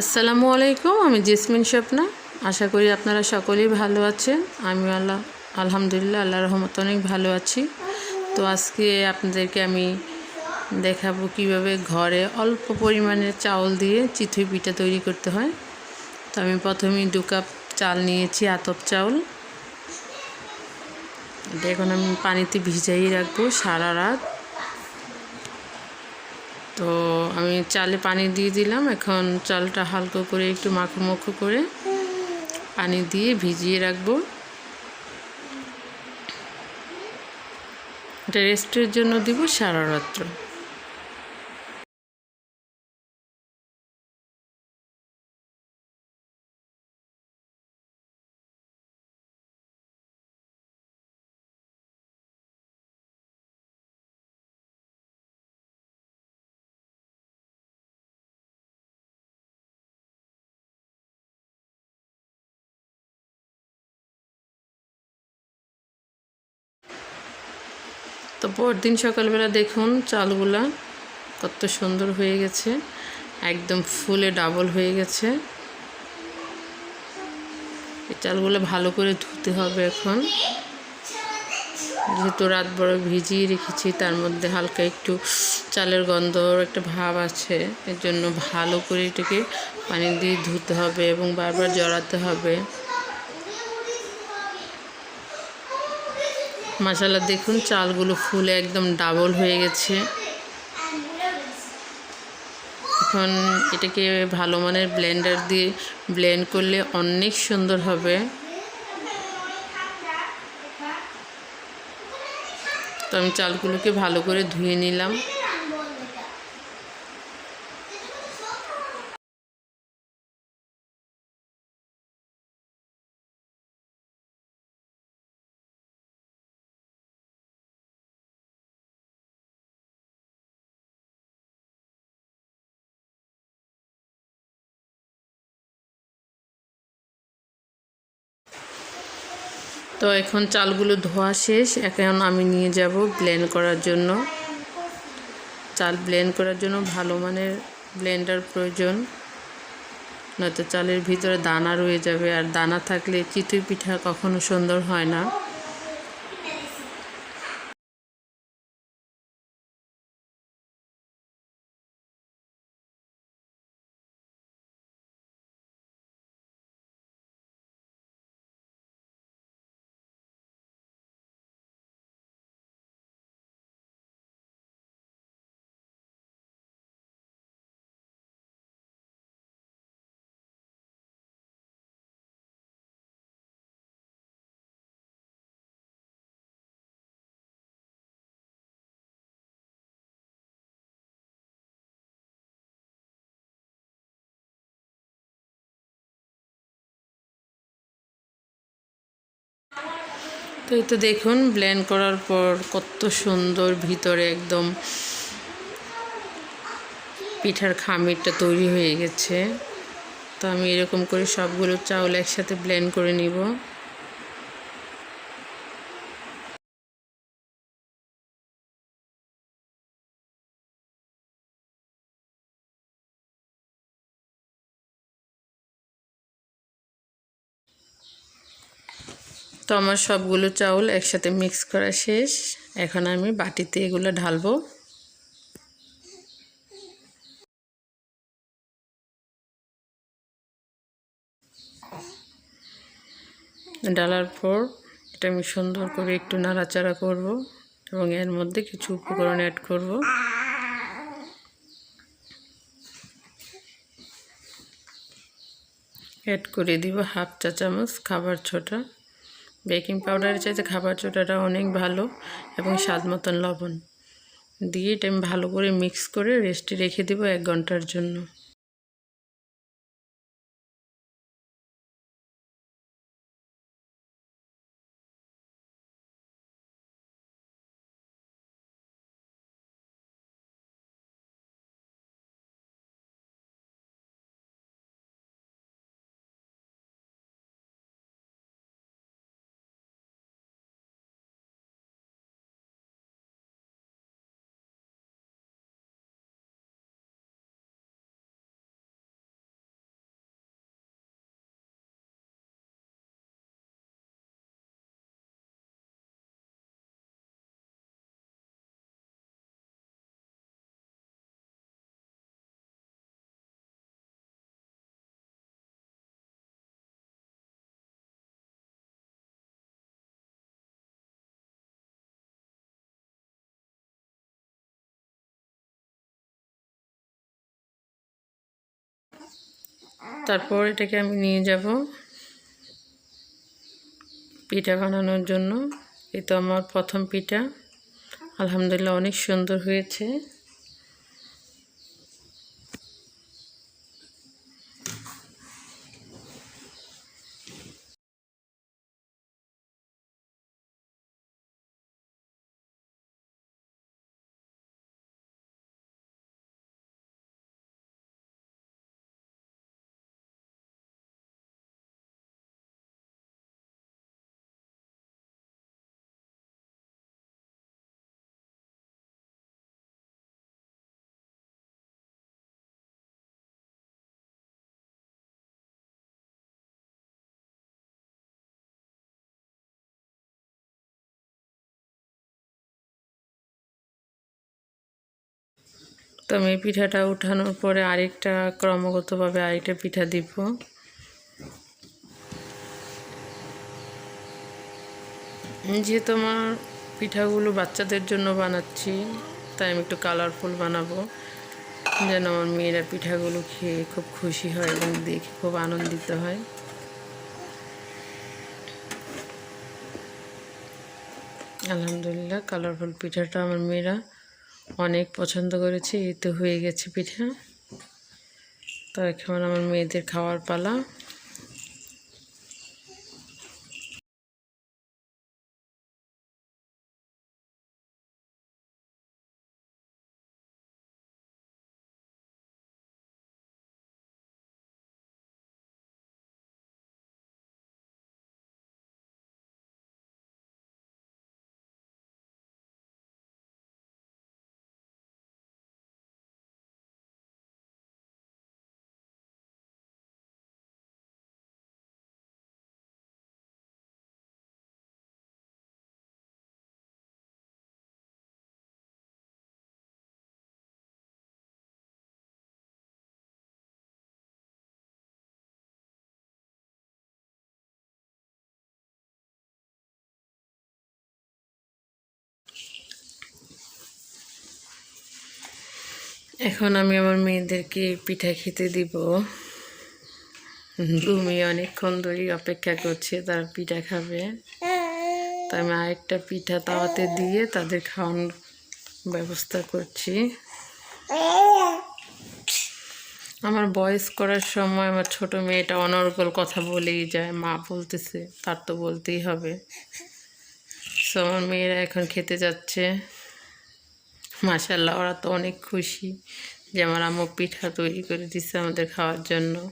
আসসালামু আলাইকুম, আমি জেসমিন স্বপ্না। আশা করি আপনারা সকলেই ভালো আছেন। আমি আল্লাহ, আলহামদুলিল্লাহ, আল্লাহ রহমত অনেক ভালো আছি। তো আজকে আপনাদেরকে আমি দেখাবো কীভাবে ঘরে অল্প পরিমাণে চাউল দিয়ে চিথুই পিঠা তৈরি করতে হয়। তো আমি প্রথমেই দু কাপ চাল নিয়েছি, আতপ চাউল। এটা এখন আমি পানিতে ভিজাই রাখব সারা রাত। তো আমি চালে পানি দিয়ে দিলাম। এখন চালটা হালকা করে একটু মাখো মাখো করে পানি দিয়ে ভিজিয়ে রাখব। এটা রেস্টের জন্য দিব সারা রাত্র। তো পরদিন সকালবেলা দেখুন চালগুলা কত সুন্দর হয়ে গেছে। একদম ফুলে ডাবল হয়ে গেছে। এই চালগুলো ভালো করে ধুতে হবে এখন। যেহেতু রাত বড় ভিজিয়ে রেখেছি, তার মধ্যে হালকা একটু চালের গন্ধ একটা ভাব আছে। এর জন্য ভালো করে এটাকে পানি দিয়ে ধুতে হবে এবং বারবার জড়াতে হবে। মাসালা দেখুন চালগুলো ফুলে একদম ডাবল হয়ে গেছে। এখন এটাকে ভালো মানের ব্লেন্ডার দিয়ে ব্লেন্ড করলে অনেক সুন্দর হবে। তো আমি চালগুলোকে ভালো করে ধুয়ে নিলাম। তো এখন চালগুলো ধোয়া শেষ। এখন আমি নিয়ে যাব ব্লেন্ড করার জন্য। চাল ব্লেন্ড করার জন্য ভালো মানের ব্লেন্ডার প্রয়োজন। নয়তো চালের ভিতরে দানা রয়ে যাবে। আর দানা থাকলে চিতুই পিঠা কখনো সুন্দর হয় না। তো এই তো দেখুন ব্লেন্ড করার পর কত সুন্দর ভিতরে একদম পিঠার খামিরটা তৈরি হয়ে গেছে। তো আমি এরকম করে সবগুলো চাউল একসাথে ব্লেন্ড করে নিব। তো আমার সবগুলো চাউল একসাথে মিক্স করা শেষ। এখন আমি বাটিতে এগুলো ঢালবো। ডালার পর এটা আমি সুন্দর করে একটু নাড়াচাড়া করব এবং এর মধ্যে কিছু উপকরণ অ্যাড করব। অ্যাড করে দিব হাফ চা চামচ খাবার ছোটা। বেকিং পাউডারের চাইতে খাবার চোটাটা অনেক ভালো এবং স্বাদ মতন লবণ। দিয়ে এটা আমি ভালো করে মিক্স করে রেস্টে রেখে দেবো এক ঘণ্টার জন্য। তারপর এটাকে আমি নিয়ে যাব পিঠা বানানোর জন্য। এই তো আমার প্রথম পিঠা। আলহামদুলিল্লাহ অনেক সুন্দর হয়েছে। তো আমি পিঠাটা উঠানোর পরে আরেকটা ক্রমাগতভাবে আরেকটা পিঠা দিব। যেহেতু আমার পিঠাগুলো বাচ্চাদের জন্য বানাচ্ছি, তাই আমি একটু কালারফুল বানাবো, যেন আমার মেয়েরা পিঠাগুলো খেয়ে খুব খুশি হয় এবং দেখে খুব আনন্দিত হয়। আলহামদুলিল্লাহ কালারফুল পিঠাটা আমার মেয়েরা অনেক পছন্দ করেছি এই তো হয়ে গেছে পিঠা। তো এখন আমার মেয়েদের খাওয়ার পালা। এখন আমি আমার মেয়েদেরকে পিঠা খেতে দিব। তুমি অনেকক্ষণ ধরেই অপেক্ষা করছে, তারা পিঠা খাবে। তাই আমি আরেকটা পিঠা তাওয়াতে দিয়ে তাদের খাওয়ানোর ব্যবস্থা করছি। আমার বয়স করার সময় আমার ছোট মেয়েটা অনর্গল কথা বলেই যায়, মা বলতেছে, তার তো বলতেই হবে। সো আমার মেয়েরা এখন খেতে যাচ্ছে। মাসাল্লাহ ওরা তো অনেক খুশি যে আমার আম্মু পিঠা তৈরি করে দিচ্ছে আমাদের খাওয়ার জন্য।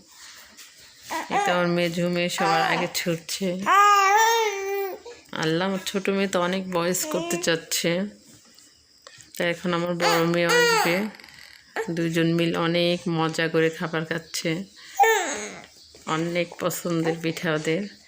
এটা আমার মেয়ে ঝুমে সবার আগে ছুটছে। আল্লাহ, আমার ছোটো মেয়ে তো অনেক বয়স করতে চাচ্ছে। তা এখন আমার বড় মেয়ে আসবে। দুজন মিল অনেক মজা করে খাবার খাচ্ছে। অনেক পছন্দের পিঠা ওদের।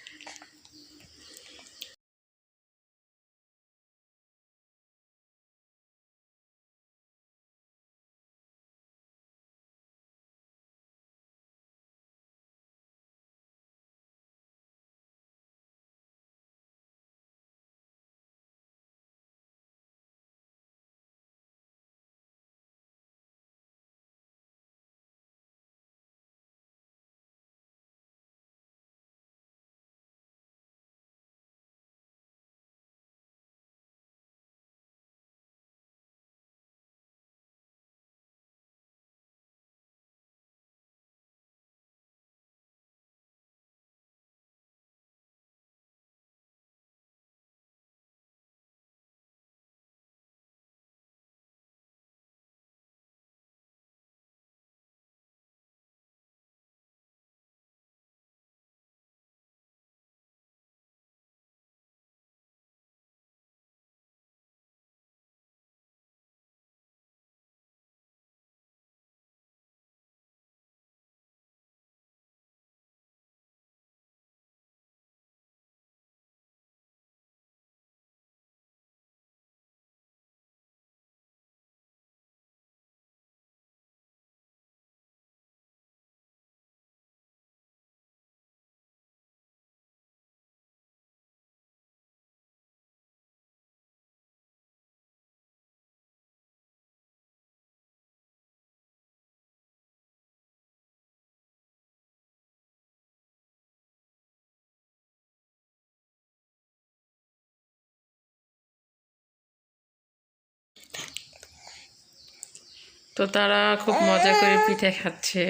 তো তারা খুব মজা করে পিঠে খাচ্ছে।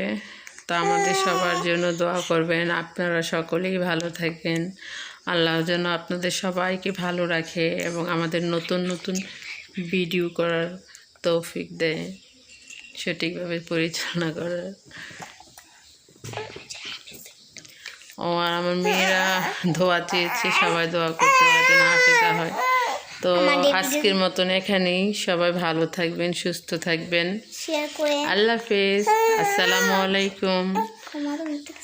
তো আমাদের সবার জন্য দোয়া করবেন। আপনারা সকলেই ভালো থাকেন। আল্লাহ যেন আপনাদের সবাইকে ভালো রাখে এবং আমাদের নতুন নতুন ভিডিও করার তৌফিক দেয়। সঠিকভাবে পরিচালনা করার। ও, আর আমার মেয়েরা ধোয়া চেয়েছে, সবাই দোয়া করতে হয় যেন হয়। তো আজকের মতন এখানেই সবাই ভালো থাকবেন সুস্থ থাকবেন। আল্লাহ হাফেজ। আসসালামু আলাইকুম।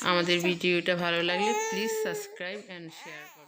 আমাদের ভিডিওটা ভালো লাগলে প্লিজ সাবস্ক্রাইব অ্যান্ড শেয়ার